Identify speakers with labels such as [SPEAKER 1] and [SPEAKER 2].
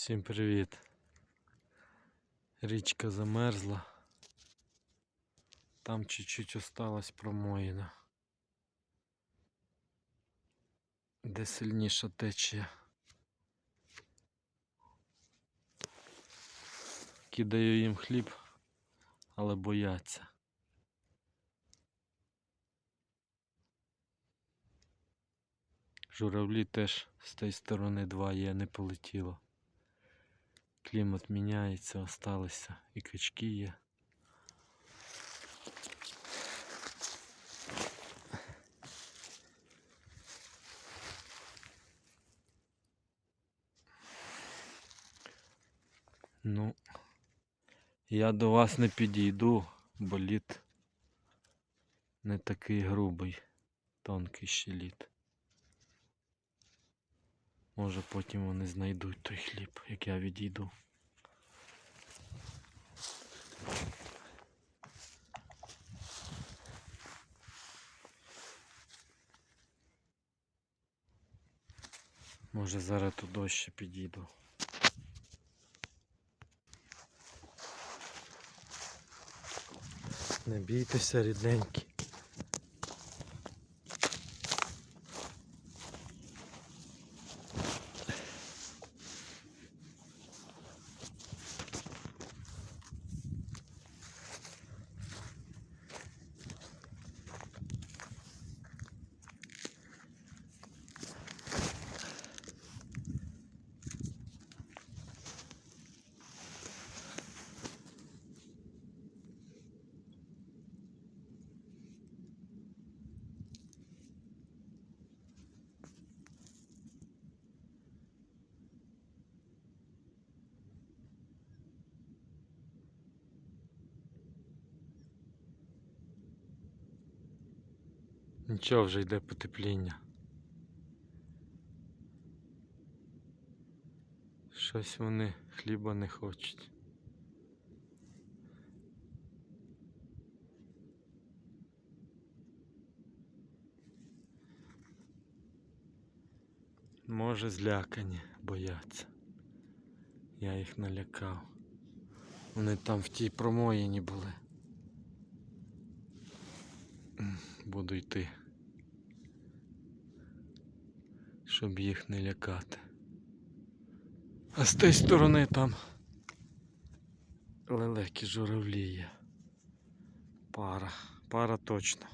[SPEAKER 1] Всім привіт. Річка замерзла. Там чуть-чуть осталась промоїна. Де сильніша течія. Кидаю їм хліб, але бояться. Журавлі теж з тієї сторони два є, не полетіло. Клімат міняється, осталися і качки є. Ну, я до вас не підійду, бо лід не такий грубий, тонкий ще лід. Може потім вони знайдуть той хліб, як я відійду. Може зараз туди ще підійду. Не бійтеся, рідненькі. Нічого вже йде потепління. Щось вони хліба не хочуть. Може злякані, бояться. Я їх налякав. Вони там в тій промоїні були. Буду йти. Щоб їх не лякати. А з тієї сторони там лелекі журавлі є. Пара. Пара точно.